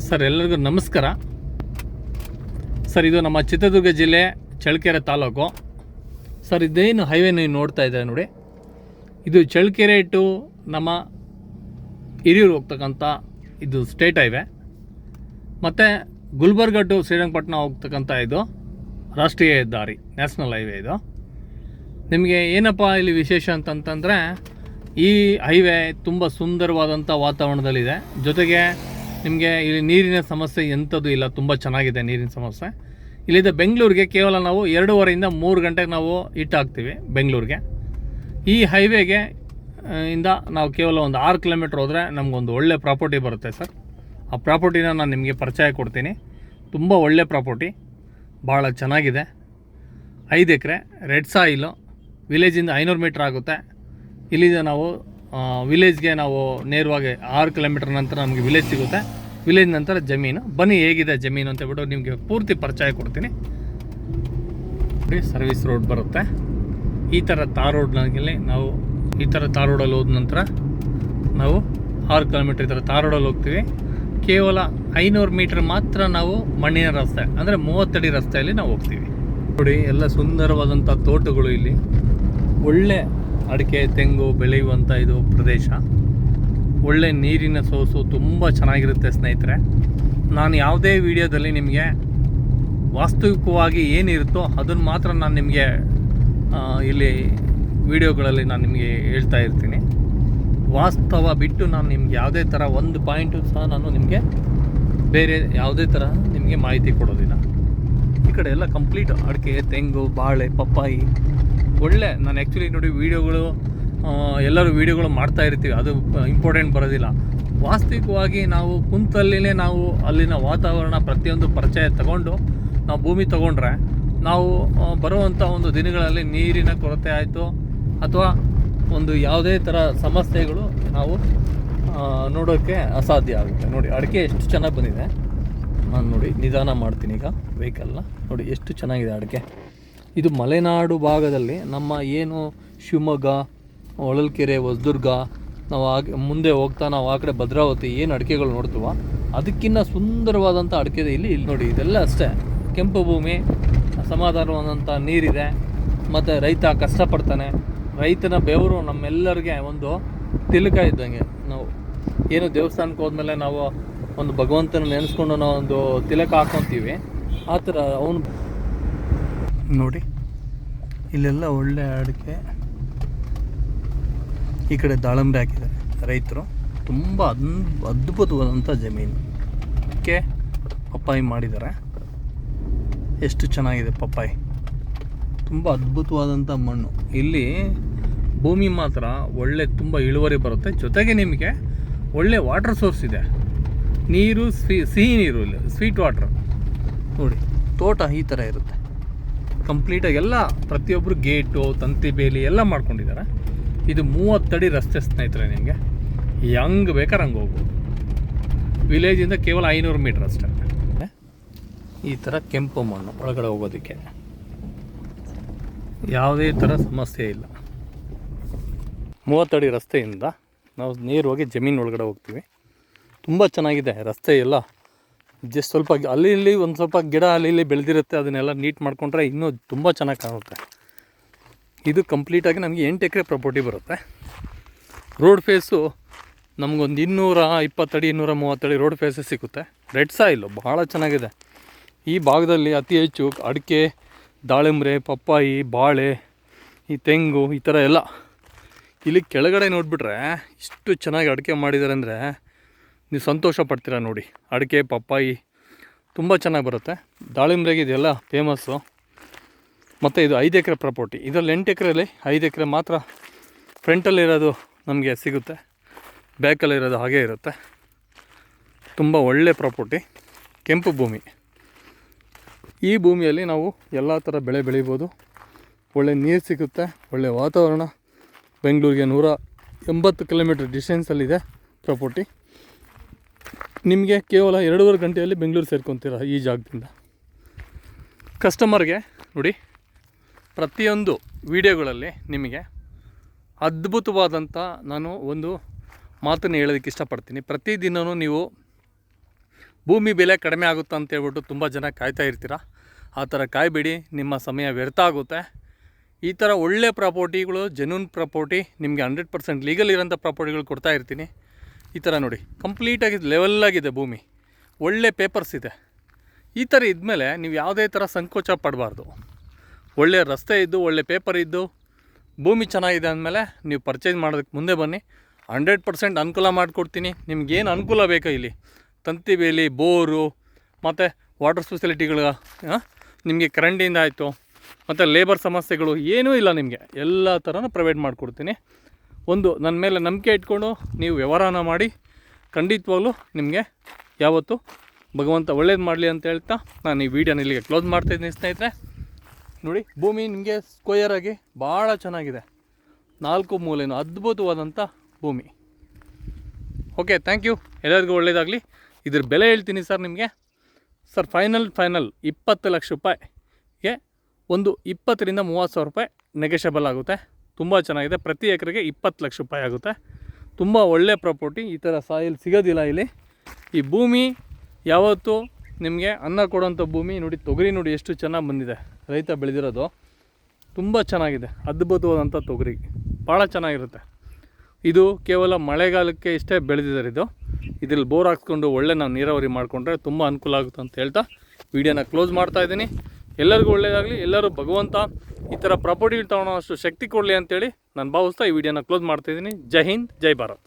Sir, ಎಲ್ಲರಿಗೂ ನಮಸ್ಕಾರ. Sir, ಇದು ನಮ್ಮ ಚಿತ್ರದುರ್ಗ ಜಿಲ್ಲೆ ಚಳ್ಳಕೆರೆ ತಾಲೂಕು. ಸರ್, ಇದೇನು ಹೈವೇ ನೀವು ನೋಡ್ತಾ ಇದ್ದಾರೆ ನೋಡಿ? ಇದು ಚಳ್ಳಕೆರೆ ಟು ನಮ್ಮ ಹಿರಿಯೂರು ಹೋಗ್ತಕ್ಕಂಥ ಇದು ಸ್ಟೇಟ್ ಹೈವೇ. ಮತ್ತು ಗುಲ್ಬರ್ಗ ಟು ಶ್ರೀರಂಗಪಟ್ಟಣ ಹೋಗ್ತಕ್ಕಂಥ ಇದು ರಾಷ್ಟ್ರೀಯ ದಾರಿ ನ್ಯಾಷನಲ್ ಹೈವೇ ಇದು. ನಿಮಗೆ ಏನಪ್ಪ ಇಲ್ಲಿ ವಿಶೇಷ ಅಂತಂತಂದರೆ ಈ ಹೈವೇ ತುಂಬ ಸುಂದರವಾದಂಥ ವಾತಾವರಣದಲ್ಲಿದೆ. ಜೊತೆಗೆ ನಿಮಗೆ ಇಲ್ಲಿ ನೀರಿನ ಸಮಸ್ಯೆ ಎಂಥದ್ದು ಇಲ್ಲ, ತುಂಬ ಚೆನ್ನಾಗಿದೆ ನೀರಿನ ಸಮಸ್ಯೆ. ಇಲ್ಲಿಂದ ಬೆಂಗಳೂರಿಗೆ ಕೇವಲ ನಾವು ಎರಡೂವರೆಯಿಂದ ಮೂರು ಗಂಟೆಗೆ ನಾವು ಹಿಟ್ ಹಾಕ್ತೀವಿ ಬೆಂಗಳೂರಿಗೆ. ಈ ಹೈವೇಗೆ ಇಂದ ನಾವು ಕೇವಲ ಒಂದು ಆರು ಕಿಲೋಮೀಟ್ರ್ ಹೋದರೆ ನಮಗೊಂದು ಒಳ್ಳೆ ಪ್ರಾಪರ್ಟಿ ಬರುತ್ತೆ ಸರ್. ಆ ಪ್ರಾಪರ್ಟಿನ ನಾನು ನಿಮಗೆ ಪರಿಚಯ ಕೊಡ್ತೀನಿ. ತುಂಬ ಒಳ್ಳೆ ಪ್ರಾಪರ್ಟಿ ಭಾಳ ಚೆನ್ನಾಗಿದೆ. ಐದು ಎಕರೆ, ರೆಡ್ ಸಾಯಿಲು, ವಿಲೇಜಿಂದ ಐನೂರು ಮೀಟ್ರ್ ಆಗುತ್ತೆ. ಇಲ್ಲಿಂದ ನಾವು ವಿಲೇಜ್ಗೆ ನಾವು ನೇರವಾಗಿ ಆರು ಕಿಲೋಮೀಟರ್ ನಂತರ ನಮಗೆ ವಿಲೇಜ್ ಸಿಗುತ್ತೆ. ವಿಲೇಜ್ ನಂತರ ಜಮೀನು. ಬನ್ನಿ ಹೇಗಿದೆ ಜಮೀನು ಅಂತ ಹೇಳ್ಬಿಟ್ಟು ನಿಮಗೆ ಪೂರ್ತಿ ಪರಿಚಯ ಕೊಡ್ತೀನಿ. ಸರ್ವಿಸ್ ರೋಡ್ ಬರುತ್ತೆ. ಈ ಥರ ತಾರ್ ರೋಡ್ನಲ್ಲಿ ನಾವು ಈ ಥರ ತಾರ್ ರೋಡಲ್ಲಿ ಹೋದ ನಂತರ ನಾವು ಆರು ಕಿಲೋಮೀಟ್ರ್ ಈ ಥರ ತಾರ್ ರೋಡಲ್ಲಿ ಹೋಗ್ತೀವಿ. ಕೇವಲ ಐನೂರು ಮೀಟ್ರ್ ಮಾತ್ರ ನಾವು ಮಣ್ಣಿನ ರಸ್ತೆ, ಅಂದರೆ ಮೂವತ್ತಡಿ ರಸ್ತೆಯಲ್ಲಿ ನಾವು ಹೋಗ್ತೀವಿ. ನೋಡಿ, ಎಲ್ಲ ಸುಂದರವಾದಂಥ ತೋಟಗಳು ಇಲ್ಲಿ. ಒಳ್ಳೆ ಅಡಿಕೆ, ತೆಂಗು ಬೆಳೆಯುವಂಥ ಇದು ಪ್ರದೇಶ. ಒಳ್ಳೆ ನೀರಿನ ಸೋಸು ತುಂಬ ಚೆನ್ನಾಗಿರುತ್ತೆ ಸ್ನೇಹಿತರೆ. ನಾನು ಯಾವುದೇ ವಿಡಿಯೋದಲ್ಲಿ ನಿಮಗೆ ವಾಸ್ತವಿಕವಾಗಿ ಏನಿರುತ್ತೋ ಅದನ್ನು ಮಾತ್ರ ನಾನು ನಿಮಗೆ ಇಲ್ಲಿ ವಿಡಿಯೋಗಳಲ್ಲಿ ನಾನು ನಿಮಗೆ ಹೇಳ್ತಾ ಇರ್ತೀನಿ. ವಾಸ್ತವ ಬಿಟ್ಟು ನಾನು ನಿಮ್ಗೆ ಯಾವುದೇ ಥರ ಒಂದು ಪಾಯಿಂಟು ಸಹ ನಾನು ನಿಮಗೆ ಬೇರೆ ಯಾವುದೇ ಥರ ನಿಮಗೆ ಮಾಹಿತಿ ಕೊಡೋದಿಲ್ಲ. ಈ ಕಡೆ ಎಲ್ಲ ಕಂಪ್ಲೀಟ್ ಅಡಿಕೆ, ತೆಂಗು, ಬಾಳೆ, ಪಪ್ಪಾಯಿ ಒಳ್ಳೆ, ನಾನು ಆ್ಯಕ್ಚುಲಿ ನೋಡಿ ವೀಡಿಯೋಗಳು ಎಲ್ಲರೂ ವೀಡಿಯೋಗಳು ಮಾಡ್ತಾ ಇರ್ತೀವಿ. ಅದು ಇಂಪಾರ್ಟೆಂಟ್ ಬರೋದಿಲ್ಲ. ವಾಸ್ತವಿಕವಾಗಿ ನಾವು ಕುಂತಲ್ಲಿನೇ ನಾವು ಅಲ್ಲಿನ ವಾತಾವರಣ ಪ್ರತಿಯೊಂದು ಪರಿಚಯ ತಗೊಂಡು, ನಾವು ಭೂಮಿ ತಗೊಂಡ್ರೆ, ನಾವು ಬರುವಂಥ ಒಂದು ದಿನಗಳಲ್ಲಿ ನೀರಿನ ಕೊರತೆ ಆಯಿತು, ಅಥವಾ ಒಂದು ಯಾವುದೇ ಥರ ಸಮಸ್ಯೆಗಳು ನಾವು ನೋಡೋಕ್ಕೆ ಅಸಾಧ್ಯ ಆಗುತ್ತೆ. ನೋಡಿ, ಅಡಿಕೆ ಎಷ್ಟು ಚೆನ್ನಾಗಿ ಬಂದಿದೆ. ನಾನು ನೋಡಿ, ನಿಧಾನ ಮಾಡ್ತೀನಿ ಈಗ ವೆಹಿಕಲ್ನ ನೋಡಿ, ಎಷ್ಟು ಚೆನ್ನಾಗಿದೆ ಅಡಿಕೆ. ಇದು ಮಲೆನಾಡು ಭಾಗದಲ್ಲಿ ನಮ್ಮ ಏನು ಶಿವಮೊಗ್ಗ, ಹೊಳಲ್ಕೆರೆ, ಹೊಸದುರ್ಗ, ನಾವು ಆಗ, ಮುಂದೆ ಹೋಗ್ತಾ ನಾವು ಆ ಕಡೆ ಭದ್ರಾವತಿ ಏನು ಅಡಿಕೆಗಳು ನೋಡ್ತೀವ ಅದಕ್ಕಿಂತ ಸುಂದರವಾದಂಥ ಅಡಿಕೆ ಇಲ್ಲಿ ಇಲ್ಲಿ ನೋಡಿ, ಇದೆಲ್ಲ ಅಷ್ಟೇ. ಕೆಂಪು ಭೂಮಿ ಅಸಮಾಧಾನವಾದಂಥ ನೀರಿದೆ, ಮತ್ತು ರೈತ ಕಷ್ಟಪಡ್ತಾನೆ. ರೈತನ ಬೆವರು ನಮ್ಮೆಲ್ಲರಿಗೆ ಒಂದು ತಿಲಕ ಇದ್ದಂಗೆ. ನಾವು ಏನು ದೇವಸ್ಥಾನಕ್ಕೆ ಹೋದ್ಮೇಲೆ ನಾವು ಒಂದು ಭಗವಂತನ ನೆನೆಸ್ಕೊಂಡು ನಾವು ಒಂದು ತಿಲಕ ಹಾಕೊತೀವಿ. ಆ ಥರ ಅವನು ನೋಡಿ. ಇಲ್ಲೆಲ್ಲ ಒಳ್ಳೆ ಅಡಿಕೆ. ಈ ಕಡೆ ದಾಳಂಬ್ರೆ ಹಾಕಿದ್ದಾರೆ ರೈತರು. ತುಂಬ ಅದ್ ಅದ್ಭುತವಾದಂಥ ಜಮೀನು. ಕೆ ಪಪ್ಪಾಯಿ ಮಾಡಿದ್ದಾರೆ. ಎಷ್ಟು ಚೆನ್ನಾಗಿದೆ ಪಪ್ಪಾಯಿ. ತುಂಬ ಅದ್ಭುತವಾದಂಥ ಮಣ್ಣು. ಇಲ್ಲಿ ಭೂಮಿ ಮಾತ್ರ ಒಳ್ಳೆ ತುಂಬ ಇಳುವರಿ ಬರುತ್ತೆ. ಜೊತೆಗೆ ನಿಮಗೆ ಒಳ್ಳೆ ವಾಟರ್ ಸೋರ್ಸ್ ಇದೆ. ನೀರು ಸಿಹಿ ನೀರು ಇಲ್ಲಿ ಸ್ವೀಟ್ ವಾಟ್ರ್ ನೋಡಿ, ತೋಟ ಈ ಥರ ಇರುತ್ತೆ. ಕಂಪ್ಲೀಟಾಗಿ ಎಲ್ಲ ಪ್ರತಿಯೊಬ್ಬರು ಗೇಟು, ತಂತಿ ಬೇಲಿ ಎಲ್ಲ ಮಾಡ್ಕೊಂಡಿದ್ದಾರೆ. ಇದು ಮೂವತ್ತಡಿ ರಸ್ತೆ ಸ್ನೇಹಿತರೆ ನಿಮಗೆ. ಹೆಂಗ್ ಬೇಕಾದ್ರೆ ಹಂಗೆ ಹೋಗ್ಬೋದು. ವಿಲೇಜಿಂದ ಕೇವಲ ಐನೂರು ಮೀಟ್ರ್ ಅಷ್ಟೇ. ಈ ಥರ ಕೆಂಪು ಮಣ್ಣು ಒಳಗಡೆ ಹೋಗೋದಕ್ಕೆ. ಯಾವುದೇ ಥರ ಸಮಸ್ಯೆ ಇಲ್ಲ. ಮೂವತ್ತಡಿ ರಸ್ತೆಯಿಂದ ನಾವು ನೇರವಾಗಿ ಜಮೀನು ಒಳಗಡೆ ಹೋಗ್ತೀವಿ. ತುಂಬ ಚೆನ್ನಾಗಿದೆ ರಸ್ತೆ ಎಲ್ಲ. ಜಸ್ಟ್ ಸ್ವಲ್ಪ ಅಲ್ಲಿ ಇಲ್ಲಿ ಒಂದು ಸ್ವಲ್ಪ ಗಿಡ ಅಲ್ಲಿ ಇಲ್ಲಿ ಬೆಳೆದಿರುತ್ತೆ, ಅದನ್ನೆಲ್ಲ ನೀಟ್ ಮಾಡಿಕೊಂಡ್ರೆ ಇನ್ನೂ ತುಂಬ ಚೆನ್ನಾಗಿ ಕಾಣುತ್ತೆ. ಇದು ಕಂಪ್ಲೀಟಾಗಿ ನಮಗೆ ಎಂಟು ಎಕರೆ ಪ್ರಾಪರ್ಟಿ ಬರುತ್ತೆ. ರೋಡ್ ಫೇಸು ನಮಗೊಂದು ಇನ್ನೂರ ಇಪ್ಪತ್ತಡಿ ಇನ್ನೂರ ಮೂವತ್ತಡಿ ರೋಡ್ ಫೇಸೇ ಸಿಗುತ್ತೆ. ರೆಡ್ ಸಾಯಿಲು ಭಾಳ ಚೆನ್ನಾಗಿದೆ. ಈ ಭಾಗದಲ್ಲಿ ಅತಿ ಹೆಚ್ಚು ಅಡಿಕೆ, ದಾಳಿಂಬ್ರೆ, ಪಪ್ಪಾಯಿ, ಬಾಳೆ, ಈ ತೆಂಗು, ಈ ಥರ ಎಲ್ಲ. ಇಲ್ಲಿ ಕೆಳಗಡೆ ನೋಡಿಬಿಟ್ರೆ ಇಷ್ಟು ಚೆನ್ನಾಗಿ ಅಡಿಕೆ ಮಾಡಿದ್ದಾರೆ ಅಂದರೆ ನೀವು ಸಂತೋಷ ಪಡ್ತೀರಾ ನೋಡಿ. ಅಡಿಕೆ, ಪಪ್ಪಾಯಿ ತುಂಬ ಚೆನ್ನಾಗಿ ಬರುತ್ತೆ. ದಾಳಿಂಬ್ರೆಗೆ ಇದೆಲ್ಲ ಫೇಮಸ್ಸು ಮತ್ತು ಇದು ಐದು ಎಕರೆ ಪ್ರಾಪರ್ಟಿ ಇದರಲ್ಲಿ ಎಂಟು ಎಕರೆಯಲ್ಲಿ ಐದು ಎಕರೆ ಮಾತ್ರ ಫ್ರಂಟಲ್ಲಿರೋದು ನಮಗೆ ಸಿಗುತ್ತೆ. ಬ್ಯಾಕಲ್ಲಿರೋದು ಹಾಗೆ ಇರುತ್ತೆ. ತುಂಬ ಒಳ್ಳೆ ಪ್ರಾಪರ್ಟಿ ಕೆಂಪು ಭೂಮಿ. ಈ ಭೂಮಿಯಲ್ಲಿ ನಾವು ಎಲ್ಲ ಥರ ಬೆಳೆ ಬೆಳಿಬೋದು. ಒಳ್ಳೆ ನೀರು ಸಿಗುತ್ತೆ. ಒಳ್ಳೆ ವಾತಾವರಣ. ಬೆಂಗಳೂರಿಗೆ ನೂರ ಎಂಬತ್ತು ಕಿಲೋಮೀಟ್ರ್ ಡಿಸ್ಟೆನ್ಸಲ್ಲಿದೆ ಪ್ರಾಪರ್ಟಿ ನಿಮಗೆ ಕೇವಲ ಎರಡೂವರೆ ಗಂಟೆಯಲ್ಲಿ ಬೆಂಗಳೂರು ಸೇರ್ಕೊತೀರ ಈ ಜಾಗದಿಂದ? ಕಸ್ಟಮರ್ಗೆ ನೋಡಿ, ಪ್ರತಿಯೊಂದು ವಿಡಿಯೋಗಳಲ್ಲಿ ನಿಮಗೆ ಅದ್ಭುತವಾದಂಥ ನಾನು ಒಂದು ಮಾತನ್ನು ಹೇಳೋದಕ್ಕೆ ಇಷ್ಟಪಡ್ತೀನಿ. ಪ್ರತಿದಿನವೂ ನೀವು ಭೂಮಿ ಬೆಲೆ ಕಡಿಮೆ ಆಗುತ್ತೆ ಅಂತ ಹೇಳ್ಬಿಟ್ಟು ತುಂಬ ಜನ ಕಾಯ್ತಾ ಇರ್ತೀರ? ಆ ಥರ ಕಾಯಬೇಡಿ, ನಿಮ್ಮ ಸಮಯ ವ್ಯರ್ಥ ಆಗುತ್ತೆ. ಈ ಥರ ಒಳ್ಳೆ ಪ್ರಾಪರ್ಟಿಗಳು ಜೆನ್ಯೂನ್ ಪ್ರಾಪರ್ಟಿ ನಿಮಗೆ ಹಂಡ್ರೆಡ್ ಪರ್ಸೆಂಟ್ ಲೀಗಲ್ ಇರೋಂಥ ಪ್ರಾಪರ್ಟಿಗಳು ಕೊಡ್ತಾ ಇರ್ತೀನಿ. ಈ ಥರ ನೋಡಿ, ಕಂಪ್ಲೀಟಾಗಿ ಲೆವೆಲ್ಲಾಗಿದೆ ಭೂಮಿ. ಒಳ್ಳೆ ಪೇಪರ್ಸ್ ಇದೆ. ಈ ಥರ ಇದ್ಮೇಲೆ ನೀವು ಯಾವುದೇ ಥರ ಸಂಕೋಚ ಪಡಬಾರ್ದು. ಒಳ್ಳೆ ರಸ್ತೆ ಇದ್ದು, ಒಳ್ಳೆ ಪೇಪರ್ ಇದ್ದು, ಭೂಮಿ ಚೆನ್ನಾಗಿದೆ ಅಂದಮೇಲೆ ನೀವು ಪರ್ಚೇಸ್ ಮಾಡೋದಕ್ಕೆ ಮುಂದೆ ಬನ್ನಿ. ಹಂಡ್ರೆಡ್ ಪರ್ಸೆಂಟ್ ಅನುಕೂಲ ಮಾಡಿಕೊಡ್ತೀನಿ. ನಿಮ್ಗೇನು ಅನುಕೂಲ ಬೇಕಾ ಇಲ್ಲಿ? ತಂತಿ ಬೇಲಿ, ಬೋರು, ಮತ್ತು ವಾಟರ್ ಫೆಸಿಲಿಟಿಗಳು ನಿಮಗೆ ಕರೆಂಟಿಂದ ಆಯಿತು, ಮತ್ತು ಲೇಬರ್ ಸಮಸ್ಯೆಗಳು ಏನೂ ಇಲ್ಲ ನಿಮಗೆ. ಎಲ್ಲ ಥರನೂ ಪ್ರೊವೈಡ್ ಮಾಡಿಕೊಡ್ತೀನಿ. ಒಂದು ನನ್ನ ಮೇಲೆ ನಂಬಿಕೆ ಇಟ್ಕೊಂಡು ನೀವು ವ್ಯವಹಾರನ ಮಾಡಿ ಖಂಡಿತವಾಗ್ಲೂ ನಿಮಗೆ ಯಾವತ್ತು ಭಗವಂತ ಒಳ್ಳೇದು ಮಾಡಲಿ ಅಂತ ಹೇಳ್ತಾ ನಾನು ಈ ವಿಡಿಯೋನ ಇಲ್ಲಿಗೆ ಕ್ಲೋಸ್ ಮಾಡ್ತಾಯಿದ್ದೀನಿ ಸ್ನೇಹಿತರೆ. ನೋಡಿ, ಭೂಮಿ ನಿಮಗೆ ಸ್ಕ್ವಯರ್ ಆಗಿ ಭಾಳ ಚೆನ್ನಾಗಿದೆ. ನಾಲ್ಕು ಮೂಲೆಯೂ ಅದ್ಭುತವಾದಂಥ ಭೂಮಿ. ಓಕೆ ಥ್ಯಾಂಕ್ ಯು ಎಲ್ಲರಿಗೂ ಒಳ್ಳೇದಾಗಲಿ. ಇದ್ರ ಬೆಲೆ ಹೇಳ್ತೀನಿ ಸರ್ ನಿಮಗೆ. ಸರ್ ಫೈನಲ್ ಫೈನಲ್ ಇಪ್ಪತ್ತು ಲಕ್ಷ ರೂಪಾಯಿಗೆ ಒಂದು ಇಪ್ಪತ್ತರಿಂದ ಮೂವತ್ತು ಸಾವಿರ ರೂಪಾಯಿ ನೆಗೆಷಬಲ್ ಆಗುತ್ತೆ. ತುಂಬ ಚೆನ್ನಾಗಿದೆ. ಪ್ರತಿ ಎಕರೆಗೆ ಇಪ್ಪತ್ತು ಲಕ್ಷ ರೂಪಾಯಿ ಆಗುತ್ತೆ. ತುಂಬ ಒಳ್ಳೆ ಪ್ರಾಪರ್ಟಿ. ಈ ಥರ ಸಾಯಿಲ್ ಸಿಗೋದಿಲ್ಲ ಇಲ್ಲಿ. ಈ ಭೂಮಿ ಯಾವತ್ತೂ ನಿಮಗೆ ಅನ್ನ ಕೊಡೋಂಥ ಭೂಮಿ ನೋಡಿ, ತೊಗರಿ ನೋಡಿ ಎಷ್ಟು ಚೆನ್ನಾಗಿ ಬಂದಿದೆ. ರೈತ ಬೆಳೆದಿರೋದು. ತುಂಬ ಚೆನ್ನಾಗಿದೆ. ಅದ್ಭುತವಾದಂಥ ತೊಗರಿ. ಭಾಳ ಚೆನ್ನಾಗಿರುತ್ತೆ. ಇದು ಕೇವಲ ಮಳೆಗಾಲಕ್ಕೆ ಇಷ್ಟೇ ಬೆಳೆದಿದ್ದಾರೆ ಇದು. ಇದ್ರಲ್ಲಿ ಬೋರ್ ಹಾಕ್ಸ್ಕೊಂಡು ಒಳ್ಳೆ ನಾವು ನೀರಾವರಿ ಮಾಡಿಕೊಂಡ್ರೆ ತುಂಬ ಅನುಕೂಲ ಆಗುತ್ತೆ ಅಂತ ಹೇಳ್ತಾ, ವಿಡಿಯೋನ ಕ್ಲೋಸ್ ಮಾಡ್ತಾ ಇದ್ದೀನಿ. ಎಲ್ಲರಿಗೂ ಒಳ್ಳೆಯದಾಗಲಿ ಎಲ್ಲರೂ ಭಗವಂತ ಈ ಥರ ಪ್ರಾಪರ್ಟಿ ತಗೊಳ್ಳೋ ಅಷ್ಟು ಶಕ್ತಿ ಕೊಡಲಿ ಅಂತೇಳಿ ನಾನು ಭಾವಿಸ್ತಾ ಈ ವಿಡಿಯೋನ ಕ್ಲೋಸ್ ಮಾಡ್ತಾಯಿದ್ದೀನಿ ಜೈ ಹಿಂದ್, ಜೈ ಭಾರತ್.